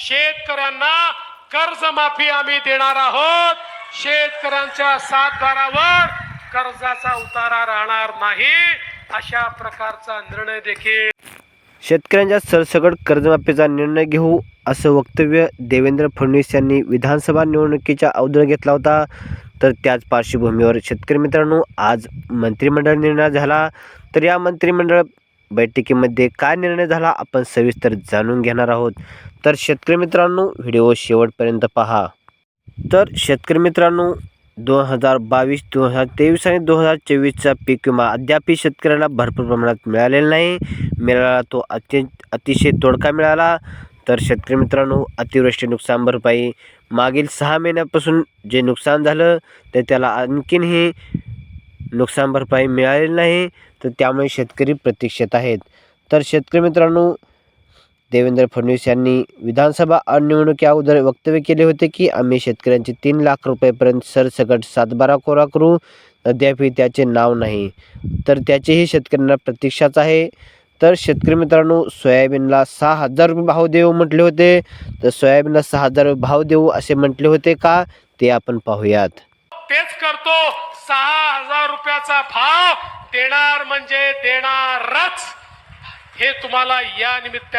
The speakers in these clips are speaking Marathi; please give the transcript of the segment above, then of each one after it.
शेतकऱ्यांना कर्जमाफी आम्ही देणार आहोत. शेतकऱ्यांच्या सातबारावर कर्जाचा उतारा राहणार नाही. अशा प्रकारचा निर्णय देखील शेतकऱ्यांच्या सरसकट कर्जमाफीचा निर्णय घेऊ असं वक्तव्य देवेंद्र फडणवीस यांनी विधानसभा निवडणुकीच्या अवधर घेतला होता. तर त्याच पार्श्वभूमीवर शेतकरी मित्रांनो आज मंत्रिमंडळ निर्णय झाला. तर या मंत्रिमंडळ बैठकीमध्ये काय निर्णय झाला आपण सविस्तर जाणून घेणार आहोत. तर शेतकरी मित्रांनो व्हिडिओ शेवटपर्यंत पहा. तर शेतकरी मित्रांनो दोन हजार बावीस दोन हजार तेवीस आणि दोन हजार चोवीसचा पीक विमा अद्यापही शेतकऱ्याला भरपूर प्रमाणात मिळालेला नाही. मिळाला तो अति अतिशय तोडका मिळाला. तर शेतकरी मित्रांनो अतिवृष्टी नुकसान भरपाई मागील सहा महिन्यापासून जे नुकसान झालं तर त्याला आणखीनही नुकसान भरपाई मिळालेली नाही तर त्यामुळे शेतकरी प्रतीक्षेत आहेत. तर शेतकरी मित्रांनो देवेंद्र फडणवीस यांनी विधानसभा निवडणुकी अगोदर वक्तव्य केले होते की आम्ही शेतकऱ्यांचे तीन लाख रुपयेपर्यंत सरसकट सातबारा कोरा करू अद्यापही त्याचे नाव नाही. तर त्याचेही शेतकऱ्यांना प्रतीक्षाच आहे. तर शेतकरी मित्रांनो सोयाबीनला सहा हजार रुपये भाव देऊ म्हटले होते. तर सोयाबीनला सहा हजार भाव देऊ असे म्हटले होते का ते आपण पाहूयात. तेच करतो. सहा हजार रुपयाचा भाव देणार म्हणजे देणारच. हे तुम्हाला या निमित्त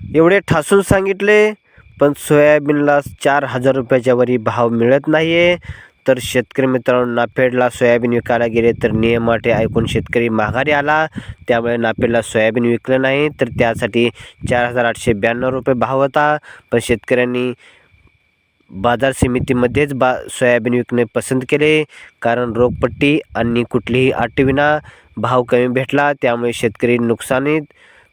एवढे ठासून सांगितले पण सोयाबीनला चार हजार रुपयाच्या वरी भाव मिळत नाही आहे तर शेतकरी मित्रांनो नाफेडला सोयाबीन विकायला गेले तर नियम ऐकून शेतकरी माघारी आला. त्यामुळे नाफेडला सोयाबीन विकलं नाही तर त्यासाठी चार हजार आठशे ब्याण्णव रुपये भाव होता. पण शेतकऱ्यांनी बाजार समितीमध्येच बा सोयाबीन विकणे पसंत केले. कारण रोगपट्टी आणि कुठलीही अटीविना भाव कमी भेटला त्यामुळे शेतकरी नुकसानीत.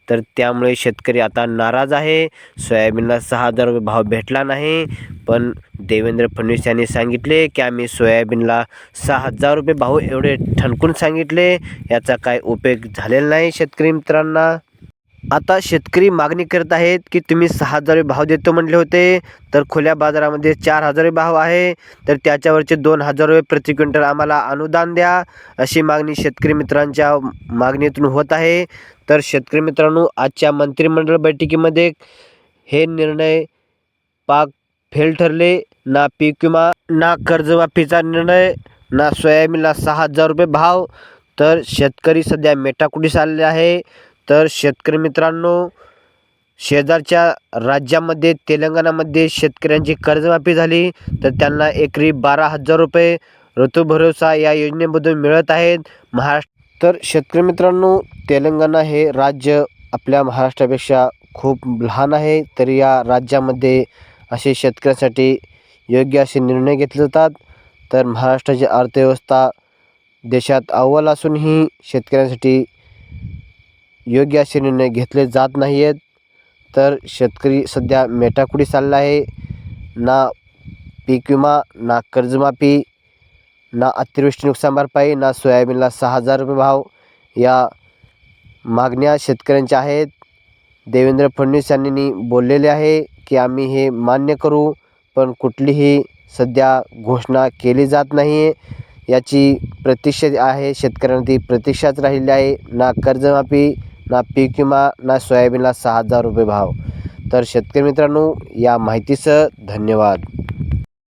तर त्यामुळे शेतकरी आता नाराज आहे. सोयाबीनला सहा हजार रुपये भाव भेटला नाही. पण देवेंद्र फडणवीस यांनी सांगितले की आम्ही सोयाबीनला सहा हजार रुपये भाव एवढे ठणकून सांगितले. याचा काय उपयोग झालेला नाही शेतकरी मित्रांना. आता शेतकरी मागणी करत आहेत की तुम्ही सहा हजार भाव देतो म्हटले होते तर खुल्या बाजारामध्ये चार हजार भाव आहे तर त्याच्यावरचे दोन हजार रुपये प्रति क्विंटल आम्हाला अनुदान द्या अशी मागणी शेतकरी मित्रांच्या मागणीतून होत आहे. तर शेतकरी मित्रांनो आजच्या मंत्रिमंडळ बैठकीमध्ये हे निर्णय पाक फेल ठरले. ना पीक विमा ना कर्जमाफीचा निर्णय ना सोयाबीनला सहा हजार रुपये भाव. तर शेतकरी सध्या मेटाकुटीस आलेले आहे. तर शेतकरी मित्रांनो शेजारच्या राज्यामध्ये तेलंगणामध्ये शेतकऱ्यांची कर्जमाफी झाली तर त्यांना एकरी बारा हजार रुपये ऋतू भरोसा या योजनेमधून मिळत आहेत. महाराष्ट्र तर शेतकरी मित्रांनो तेलंगणा हे राज्य आपल्या महाराष्ट्रापेक्षा खूप लहान आहे तर या राज्यामध्ये असे शेतकऱ्यांसाठी योग्य असे निर्णय घेतले जातात. तर महाराष्ट्राची अर्थव्यवस्था देशात अव्वल असूनही शेतकऱ्यांसाठी योग्य असे निर्णय घेतले जात नाही आहेत तर शेतकरी सध्या मेटाकुडी चालला आहे. ना पीक विमा ना कर्जमाफी ना अतिवृष्टी नुकसान भरपाई ना सोयाबीनला सहा हजार रुपये भाव या मागण्या शेतकऱ्यांच्या आहेत. देवेंद्र फडणवीस यांनी बोललेले आहे की आम्ही हे मान्य करू पण कुठलीही सध्या घोषणा केली जात नाही आहे याची प्रतीक्षा आहे शेतकऱ्यांना ती प्रतीक्षाच राहिली आहे. ना कर्जमाफी ना पीक विमा ना सोयाबीनला सहा हजार रुपये भाव. तर शेतकरी मित्रांनो या माहितीसह धन्यवाद.